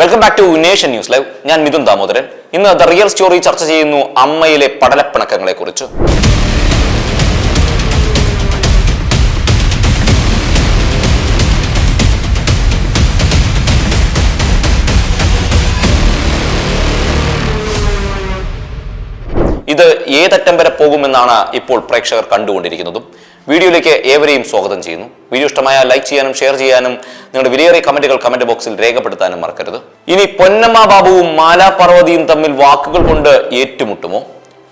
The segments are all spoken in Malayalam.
Welcome back to nation news live ഞാൻ മിഥുൻ ദാമോദരൻ. ഇന്ന് ദ റിയൽ സ്റ്റോറി ചർച്ച ചെയ്യുന്നു അമ്മയിലെ പടലപ്പിണക്കങ്ങളെ കുറിച്ച്. ഇത് ഏതറ്റം വരെ പോകുമെന്നാണ് ഇപ്പോൾ പ്രേക്ഷകർ കണ്ടുകൊണ്ടിരിക്കുന്നതും. വീഡിയോയിലേക്ക് ഏവരെയും സ്വാഗതം ചെയ്യുന്നു. വീഡിയോ ഇഷ്ടമായ ലൈക്ക് ചെയ്യാനും ഷെയർ ചെയ്യാനും നിങ്ങളുടെ വിലയേറിയ കമന്റുകൾ കമന്റ് ബോക്സിൽ രേഖപ്പെടുത്താനും മറക്കരുത്. ഇനി പൊന്നമ്മ ബാബുവും മാലാ പാർവതിയും തമ്മിൽ വാക്കുകൾ കൊണ്ട് ഏറ്റുമുട്ടുമോ?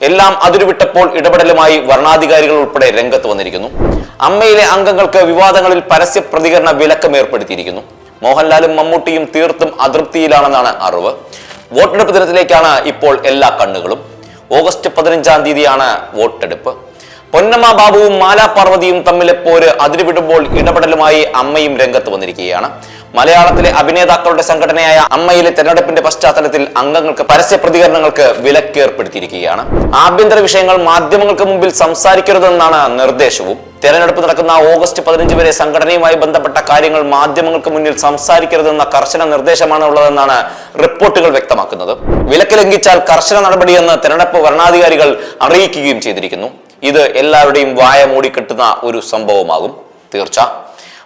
എല്ലാം അതിരുവിട്ടപ്പോൾ ഇടപെടലുമായി വർണാധികാരികൾ ഉൾപ്പെടെ രംഗത്ത് വന്നിരിക്കുന്നു. അമ്മയിലെ അംഗങ്ങൾക്ക് വിവാദങ്ങളിൽ പരസ്യ പ്രതികരണ വിലക്കം ഏർപ്പെടുത്തിയിരിക്കുന്നു. മോഹൻലാലും മമ്മൂട്ടിയും തീർത്തും അതൃപ്തിയിലാണെന്നാണ് അറിവ്. വോട്ടെടുപ്പ് ദിനത്തിലേക്കാണ് ഇപ്പോൾ എല്ലാ കണ്ണുകളും. ഓഗസ്റ്റ് പതിനഞ്ചാം തീയതിയാണ് വോട്ടെടുപ്പ്. പൊന്നമ്മ ബാബുവും മാലാ പാർവതിയും തമ്മിലെ പോര് അതിരുവിടുമ്പോൾ ഇടപെടലുമായി അമ്മയും രംഗത്ത് വന്നിരിക്കുകയാണ്. മലയാളത്തിലെ അഭിനേതാക്കളുടെ സംഘടനയായ അമ്മയിലെ തെരഞ്ഞെടുപ്പിന്റെ പശ്ചാത്തലത്തിൽ അംഗങ്ങൾക്ക് പരസ്യ പ്രതികരണങ്ങൾക്ക് വിലക്കേർപ്പെടുത്തിയിരിക്കുകയാണ് ആഭ്യന്തര വിഷയങ്ങൾ മാധ്യമങ്ങൾക്ക് മുമ്പിൽ സംസാരിക്കരുതെന്നാണ് നിർദ്ദേശവും. തെരഞ്ഞെടുപ്പ് നടക്കുന്ന ഓഗസ്റ്റ് പതിനഞ്ച് വരെ സംഘടനയുമായി ബന്ധപ്പെട്ട കാര്യങ്ങൾ മാധ്യമങ്ങൾക്ക് മുന്നിൽ സംസാരിക്കരുതെന്ന കർശന നിർദ്ദേശമാണ് ഉള്ളതെന്നാണ് റിപ്പോർട്ടുകൾ വ്യക്തമാക്കുന്നത്. വിലക്ക് ലംഘിച്ചാൽ കർശന നടപടിയെന്ന് തെരഞ്ഞെടുപ്പ് വരണാധികാരികൾ അറിയിക്കുകയും ചെയ്തിരിക്കുന്നു. ഇത് എല്ലാവരുടെയും വായ മൂടിക്കെട്ടുന്ന ഒരു സംഭവമാകും. തീർച്ച.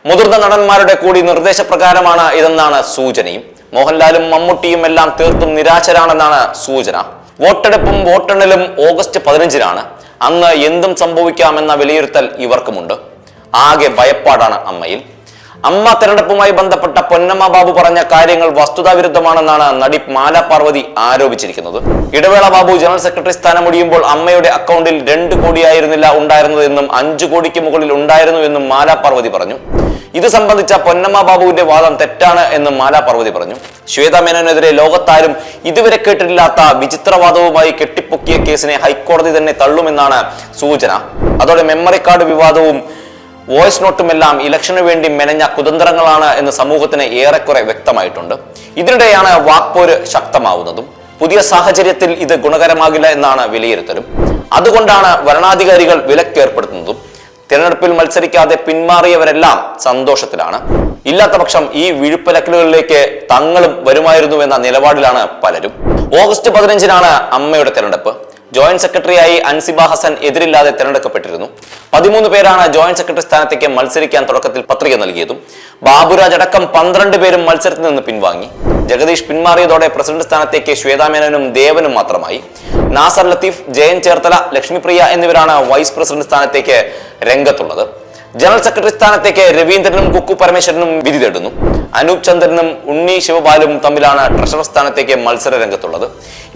മുതിർന്ന നടന്മാരുടെ കൂടി നിർദ്ദേശപ്രകാരമാണ് ഇതെന്നാണ് സൂചനയും. മോഹൻലാലും മമ്മൂട്ടിയും എല്ലാം തീർത്തും നിരാശരാണെന്നാണ് സൂചന. വോട്ടെടുപ്പും വോട്ടെണ്ണലും ഓഗസ്റ്റ് പതിനഞ്ചിനാണ്. അന്ന് എന്തും സംഭവിക്കാമെന്ന വിലയിരുത്തൽ ഇവർക്കുമുണ്ട്. ആകെ ഭയപ്പാടാണ് അമ്മയിൽ. അമ്മ തെരഞ്ഞെടുപ്പുമായി ബന്ധപ്പെട്ട പൊന്നമ്മ ബാബു പറഞ്ഞ കാര്യങ്ങൾ വസ്തുതാവിരുദ്ധമാണെന്നാണ് നടി മാല പാർവതി ആരോപിച്ചിരിക്കുന്നത്. ഇടവേള ബാബു ജനറൽ സെക്രട്ടറി സ്ഥാനം ഒഴിയുമ്പോൾ അമ്മയുടെ അക്കൗണ്ടിൽ രണ്ട് കോടിയായിരുന്നില്ല ഉണ്ടായിരുന്നതെന്നും അഞ്ചു കോടിക്ക് മുകളിൽ ഉണ്ടായിരുന്നു എന്നും മാല പാർവതി പറഞ്ഞു. ഇത് സംബന്ധിച്ച പൊന്നമ്മ ബാബുവിന്റെ വാദം തെറ്റാണ് എന്ന് മാല പാർവതി പറഞ്ഞു. ശ്വേത മേനോനെതിരെ ലോകത്താരും ഇതുവരെ കേട്ടിട്ടില്ലാത്ത വിചിത്രവാദവുമായി കെട്ടിപ്പൊക്കിയ കേസിനെ ഹൈക്കോടതി തന്നെ തള്ളുമെന്നാണ് സൂചന. അതോടെ മെമ്മറി കാർഡ് വിവാദവും വോയിസ് നോട്ടുമെല്ലാം ഇലക്ഷന് വേണ്ടി മെനഞ്ഞ കുതന്ത്രങ്ങളാണ് എന്ന് സമൂഹത്തിന് ഏറെക്കുറെ വ്യക്തമായിട്ടുണ്ട്. ഇതിനിടെയാണ് വാക്പോര് ശക്തമാവുന്നതും. പുതിയ സാഹചര്യത്തിൽ ഇത് ഗുണകരമാകില്ല എന്നാണ് വിലയിരുത്തലും. അതുകൊണ്ടാണ് വരണാധികാരികൾ വിലക്കേർപ്പെടുത്തുന്നതും തിരഞ്ഞെടുപ്പിൽ മത്സരിക്കാതെ പിന്മാറിയവരെല്ലാം സന്തോഷത്തിലാണ്. ഇല്ലാത്തപക്ഷം ഈ വിഴുപ്പലക്കലുകളിലേക്ക് തങ്ങളും വരുമായിരുന്നു എന്ന നിലപാടിലാണ് പലരും. ഓഗസ്റ്റ് പതിനഞ്ചിനാണ് അമ്മയുടെ തെരഞ്ഞെടുപ്പ്. ജോയിന്റ് സെക്രട്ടറിയായി അൻസിബ ഹസൻ എതിരില്ലാതെ തെരഞ്ഞെടുക്കപ്പെട്ടിരുന്നു. പതിമൂന്ന് പേരാണ് ജോയിന്റ് സെക്രട്ടറി സ്ഥാനത്തേക്ക് മത്സരിക്കാൻ തുടക്കത്തിൽ പത്രിക നൽകിയതും ബാബുരാജ് അടക്കം പന്ത്രണ്ട് പേരും മത്സരത്തിൽ നിന്ന് പിൻവാങ്ങി. ജഗദീഷ് പിന്മാറിയതോടെ പ്രസിഡന്റ് സ്ഥാനത്തേക്ക് ശ്വേതാമേനോനും ദേവനും മാത്രമായി. നാസർ ലത്തീഫ് ജയൻ ചേർത്തല ലക്ഷ്മിപ്രിയ എന്നിവരാണ് വൈസ് പ്രസിഡന്റ് സ്ഥാനത്തേക്ക് രംഗത്തുള്ളത്. ജനറൽ സെക്രട്ടറി സ്ഥാനത്തേക്ക് രവീന്ദ്രനും കുക്കു പരമേശ്വരനും വിധി തേടുന്നു. അനൂപ് ചന്ദ്രനും ഉണ്ണി ശിവപാലും തമ്മിലാണ് ട്രഷറർ സ്ഥാനത്തേക്ക് മത്സര രംഗത്തുള്ളത്.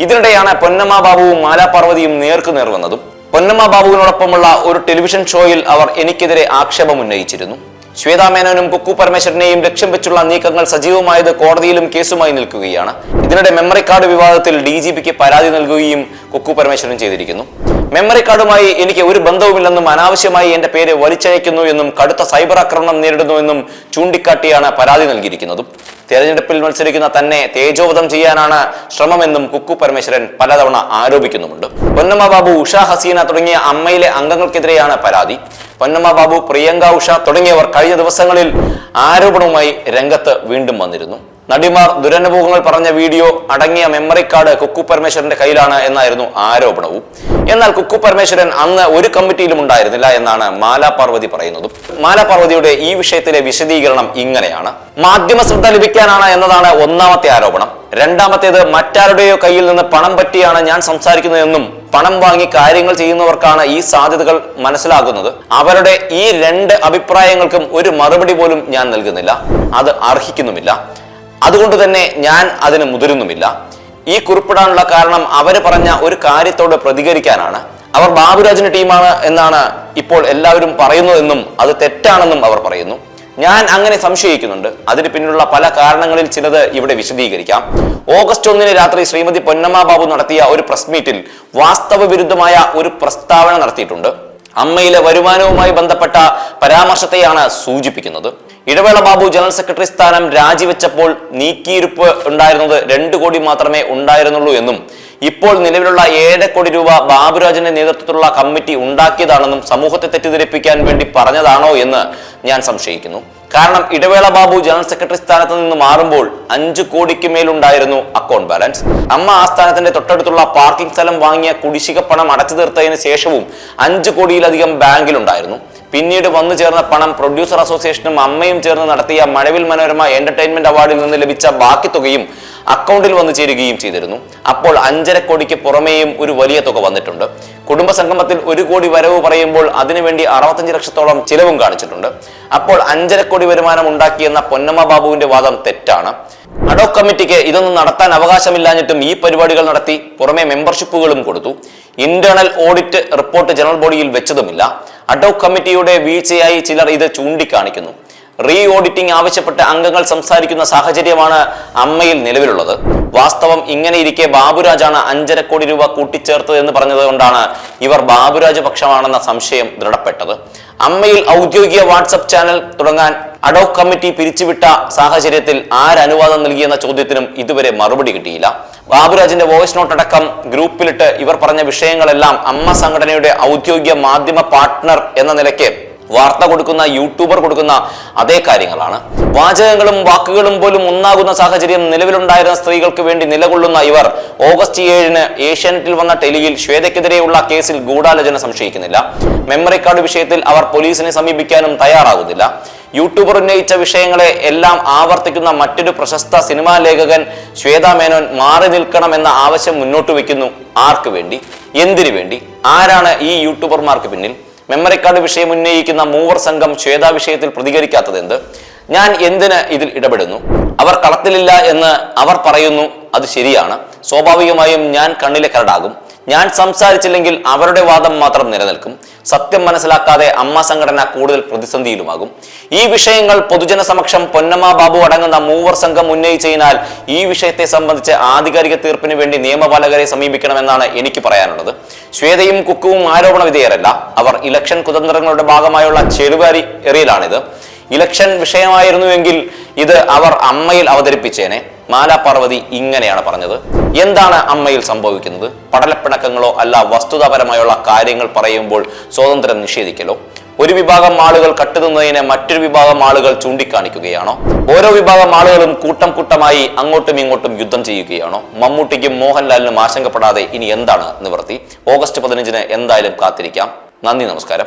ഇതിനിടെയാണ് പൊന്നമ്മ ബാബുവും മാലാ പാർവതിയും നേർക്ക് നേർ വന്നതും. പൊന്നമ്മ ബാബുവിനോടൊപ്പമുള്ള ഒരു ടെലിവിഷൻ ഷോയിൽ അവർ എനിക്കെതിരെ ആക്ഷേപം ഉന്നയിച്ചിരുന്നു. ശ്വേതാ മേനോനും കുക്കു പരമേശ്വരനെയും ലക്ഷ്യം വെച്ചുള്ള നീക്കങ്ങൾ സജീവമായത് കോടതിയിലും കേസുമായി നിൽക്കുകയാണ്. ഇതിനിടെ മെമ്മറി കാർഡ് വിവാദത്തിൽ ഡി പരാതി നൽകുകയും കുക്കു പരമേശ്വരൻ ചെയ്തിരിക്കുന്നു. മെമ്മറി കാർഡുമായി എനിക്ക് ഒരു ബന്ധവുമില്ലെന്നും അനാവശ്യമായി എന്റെ പേര് വലിച്ചയക്കുന്നു എന്നും കടുത്ത സൈബർ ആക്രമണം നേരിടുന്നു എന്നും ചൂണ്ടിക്കാട്ടിയാണ് പരാതി നൽകിയിരിക്കുന്നതും. തെരഞ്ഞെടുപ്പിൽ മത്സരിക്കുന്ന തന്നെ തേജോവധം ചെയ്യാനാണ് ശ്രമമെന്നും കുക്കു പരമേശ്വരൻ പലതവണ ആരോപിക്കുന്നുമുണ്ട്. പൊന്നമ്മ ബാബു ഉഷ ഹസീന തുടങ്ങിയ അമ്മയിലെ അംഗങ്ങൾക്കെതിരെയാണ് പരാതി. പൊന്നമ്മ ബാബു പ്രിയങ്ക ഉഷ തുടങ്ങിയവർ കഴിഞ്ഞ ദിവസങ്ങളിൽ ആരോപണവുമായി രംഗത്ത് വീണ്ടും വന്നിരുന്നു. നടിമാർ ദുരനുഭവങ്ങൾ പറഞ്ഞ വീഡിയോ അടങ്ങിയ മെമ്മറി കാർഡ് കുക്കു പരമേശ്വരന്റെ കയ്യിലാണ് എന്നായിരുന്നു ആരോപണവും. എന്നാൽ കുക്കു പരമേശ്വരൻ അന്ന് ഒരു കമ്മിറ്റിയിലും ഉണ്ടായിരുന്നില്ല എന്നാണ് മാലാ പാർവതി പറയുന്നത്. മാലാ പാർവതിയുടെ ഈ വിഷയത്തിലെ വിശദീകരണം ഇങ്ങനെയാണ്. മാധ്യമ ശ്രദ്ധ ലഭിക്കാനാണ് എന്നതാണ് ഒന്നാമത്തെ ആരോപണം. രണ്ടാമത്തേത് മറ്റാരുടെയോ കയ്യിൽ നിന്ന് പണം പറ്റിയാണ് ഞാൻ സംസാരിക്കുന്നതെന്നും പണം വാങ്ങി കാര്യങ്ങൾ ചെയ്യുന്നവർക്കാണ് ഈ സാധ്യതകൾ മനസ്സിലാകുന്നത്. അവരുടെ ഈ രണ്ട് അഭിപ്രായങ്ങൾക്കും ഒരു മറുപടി പോലും ഞാൻ നൽകുന്നില്ല. അത് അർഹിക്കുന്നുമില്ല. അതുകൊണ്ട് തന്നെ ഞാൻ അതിന് മുതിരുന്നുമില്ല. ഈ കുറിപ്പിടാനുള്ള കാരണം അവർ പറഞ്ഞ ഒരു കാര്യത്തോട് പ്രതികരിക്കാനാണ്. അവർ ബാബുരാജിന്റെ ടീമാണ് എന്നാണ് ഇപ്പോൾ എല്ലാവരും പറയുന്നതെന്നും അത് തെറ്റാണെന്നും അവർ പറയുന്നു. ഞാൻ അങ്ങനെ സംശയിക്കുന്നുണ്ട്. അതിന് പിന്നിലുള്ള പല കാരണങ്ങളിൽ ചിലത് ഇവിടെ വിശദീകരിക്കാം. ഓഗസ്റ്റ് ഒന്നിന് രാത്രി ശ്രീമതി പൊന്നമ്മ ബാബു നടത്തിയ ഒരു പ്രസ് മീറ്റിൽ വാസ്തവ വിരുദ്ധമായ ഒരു പ്രസ്താവന നടത്തിയിട്ടുണ്ട്. അമ്മയിലെ വരുമാനവുമായി ബന്ധപ്പെട്ട പരാമർശത്തെയാണ് സൂചിപ്പിക്കുന്നത്. ഇടവേള ബാബു ജനറൽ സെക്രട്ടറി സ്ഥാനം രാജിവെച്ചപ്പോൾ നീക്കിയിരുപ്പ് ഉണ്ടായിരുന്നത് രണ്ട് കോടി മാത്രമേ ഉണ്ടായിരുന്നുള്ളൂ എന്നും ഇപ്പോൾ നിലവിലുള്ള ഏഴ് കോടി രൂപ ബാബുരാജിന്റെ നേതൃത്വത്തിലുള്ള കമ്മിറ്റി ഉണ്ടാക്കിയതാണെന്നും സമൂഹത്തെ തെറ്റിദ്ധരിപ്പിക്കാൻ വേണ്ടി പറഞ്ഞതാണോ എന്ന് ഞാൻ സംശയിക്കുന്നു. കാരണം ഇടവേള ബാബു ജനറൽ സെക്രട്ടറി സ്ഥാനത്ത് നിന്ന് മാറുമ്പോൾ അഞ്ചു കോടിക്ക് മേലുണ്ടായിരുന്നു അക്കൗണ്ട് ബാലൻസ്. അമ്മ ആസ്ഥാനത്തിന്റെ തൊട്ടടുത്തുള്ള പാർക്കിംഗ് സ്ഥലം വാങ്ങിയ കുടിശ്ശിക പണം അടച്ചു തീർത്തതിന് ശേഷവും അഞ്ചു കോടിയിലധികം ബാങ്കിലുണ്ടായിരുന്നു. പിന്നീട് വന്നു ചേർന്ന പണം പ്രൊഡ്യൂസർ അസോസിയേഷനും അമ്മയും ചേർന്ന് നടത്തിയ മഴവിൽ മനോരമ എന്റർടൈൻമെന്റ് അവാർഡിൽ നിന്ന് ലഭിച്ച ബാക്കി തുകയും അക്കൗണ്ടിൽ വന്നു ചേരുകയും ചെയ്തിരുന്നു. അപ്പോൾ അഞ്ചര കോടിക്ക് പുറമേയും ഒരു വലിയ തുക വന്നിട്ടുണ്ട്. കുടുംബ സംഗമത്തിൽ ഒരു കോടി വരവ് പറയുമ്പോൾ അതിനുവേണ്ടി അറുപത്തഞ്ച് ലക്ഷത്തോളം ചിലവും കാണിച്ചിട്ടുണ്ട്. അപ്പോൾ അഞ്ചര കോടി വരുമാനം ഉണ്ടാക്കിയെന്ന പൊന്നമ്മ ബാബുവിന്റെ വാദം തെറ്റാണ്. അഡോ കമ്മിറ്റിക്ക് ഇതൊന്നും നടത്താൻ അവകാശമില്ലാഞ്ഞിട്ടും ഈ പരിപാടികൾ നടത്തി പുറമെ മെമ്പർഷിപ്പുകളും കൊടുത്തു. ഇന്റേണൽ ഓഡിറ്റ് റിപ്പോർട്ട് ജനറൽ ബോഡിയിൽ വെച്ചതുമില്ല. അഡോ കമ്മിറ്റിയുടെ വീഴ്ചയായി ചിലർ ഇത് ചൂണ്ടിക്കാണിക്കുന്നു. റീ ഓഡിറ്റിംഗ് ആവശ്യപ്പെട്ട് അംഗങ്ങൾ സംസാരിക്കുന്ന സാഹചര്യമാണ് അമ്മയിൽ നിലവിലുള്ളത്. വാസ്തവം ഇങ്ങനെ ഇരിക്കെ ബാബുരാജാണ് അഞ്ചര കോടി രൂപ കൂട്ടിച്ചേർത്തത് എന്ന് പറഞ്ഞത് കൊണ്ടാണ് ഇവർ ബാബുരാജ് പക്ഷമാണെന്ന സംശയം ദൃഢപ്പെട്ടത്. അമ്മയിൽ ഔദ്യോഗിക വാട്സപ്പ് ചാനൽ തുടങ്ങാൻ അഡോക് കമ്മിറ്റി പിരിച്ചുവിട്ട സാഹചര്യത്തിൽ ആരനുവാദം നൽകിയെന്ന ചോദ്യത്തിനും ഇതുവരെ മറുപടി കിട്ടിയില്ല. ബാബുരാജിന്റെ വോയിസ് നോട്ട് അടക്കം ഗ്രൂപ്പിലിട്ട് ഇവർ പറഞ്ഞ വിഷയങ്ങളെല്ലാം അമ്മ സംഘടനയുടെ ഔദ്യോഗിക മാധ്യമ പാർട്ട്ണർ എന്ന നിലയ്ക്ക് വാർത്ത കൊടുക്കുന്ന യൂട്യൂബർ കൊടുക്കുന്ന അതേ കാര്യങ്ങളാണ്. വാചകങ്ങളും വാക്കുകളും പോലും ഒന്നാകുന്ന സാഹചര്യം നിലവിലുണ്ടായിരുന്ന സ്ത്രീകൾക്ക് വേണ്ടി നിലകൊള്ളുന്ന ഇവർ ഓഗസ്റ്റ് ഏഴിന് ഏഷ്യാനെറ്റിൽ വന്ന ടെലിയിൽ ശ്വേതയ്ക്കെതിരെയുള്ള കേസിൽ ഗൂഢാലോചന സംശയിക്കുന്നില്ല. മെമ്മറി കാർഡ് വിഷയത്തിൽ അവർ പോലീസിനെ സമീപിക്കാനും തയ്യാറാകുന്നില്ല. യൂട്യൂബർ ഉന്നയിച്ച വിഷയങ്ങളെ എല്ലാം ആവർത്തിക്കുന്ന മറ്റൊരു പ്രശസ്ത സിനിമാ ലേഖകൻ ശ്വേതാ മേനോൻ മാറി നിൽക്കണമെന്ന ആവശ്യം മുന്നോട്ട് വെക്കുന്നു ആർക്ക് വേണ്ടി? എന്തിനു വേണ്ടി? ആരാണ് ഈ യൂട്യൂബർമാർക്ക് പിന്നിൽ? മെമ്മറി കാർഡ് വിഷയം ഉന്നയിക്കുന്ന മൂവർ സംഘം ശ്വേതാ വിഷയത്തിൽ പ്രതികരിക്കാത്തത് എന്ത്? ഞാൻ എന്തിന് ഇതിൽ ഇടപെടുന്നു? അവർ കളത്തിലില്ല എന്ന് അവർ പറയുന്നു അത് ശരിയാണ്. സ്വാഭാവികമായും ഞാൻ കണ്ണിലെ കരടാകും. ഞാൻ സംസാരിച്ചില്ലെങ്കിൽ അവരുടെ വാദം മാത്രം നിലനിൽക്കും. സത്യം മനസ്സിലാക്കാതെ അമ്മ സംഘടന കൂടുതൽ പ്രതിസന്ധിയിലുമാകും. ഈ വിഷയങ്ങൾ പൊതുജന സമക്ഷം പൊന്നമ്മ ബാബു അടങ്ങുന്ന മൂവർ സംഘം ഉന്നയിച്ചതിനാൽ ഈ വിഷയത്തെ സംബന്ധിച്ച് ആധികാരിക തീർപ്പിന് വേണ്ടി നിയമപാലകരെ സമീപിക്കണമെന്നാണ് എനിക്ക് പറയാനുള്ളത്. ശ്വേതയും കുക്കുവും ആരോപണ വിധേയരല്ല. അവർ ഇലക്ഷൻ കുതന്ത്രങ്ങളുടെ ഭാഗമായുള്ള ചെറുവാരി എറിയലാണിത്. ഇലക്ഷൻ വിഷയമായിരുന്നുവെങ്കിൽ ഇത് അവർ അമ്മയിൽ അവതരിപ്പിച്ചേനെ. മാലാ പാർവതി ഇങ്ങനെയാണ് പറഞ്ഞത്. എന്താണ് അമ്മയിൽ സംഭവിക്കുന്നത്? പടലപ്പിണക്കങ്ങളോ അല്ല വസ്തുതാപരമായുള്ള കാര്യങ്ങൾ പറയുമ്പോൾ സ്വാതന്ത്ര്യം നിഷേധിക്കലോ? ഒരു വിഭാഗം ആളുകൾ കട്ടുതുന്നതിനെ മറ്റൊരു വിഭാഗം ആളുകൾ ചൂണ്ടിക്കാണിക്കുകയാണോ? ഓരോ വിഭാഗം ആളുകളും കൂട്ടം കൂട്ടമായി അങ്ങോട്ടും ഇങ്ങോട്ടും യുദ്ധം ചെയ്യുകയാണോ? മമ്മൂട്ടിക്കും മോഹൻലാലിനും ആശങ്കപ്പെടാതെ ഇനി എന്താണ് നിവർത്തി ഓഗസ്റ്റ് പതിനഞ്ചിന് എന്തായാലും കാത്തിരിക്കാം. നന്ദി നമസ്കാരം.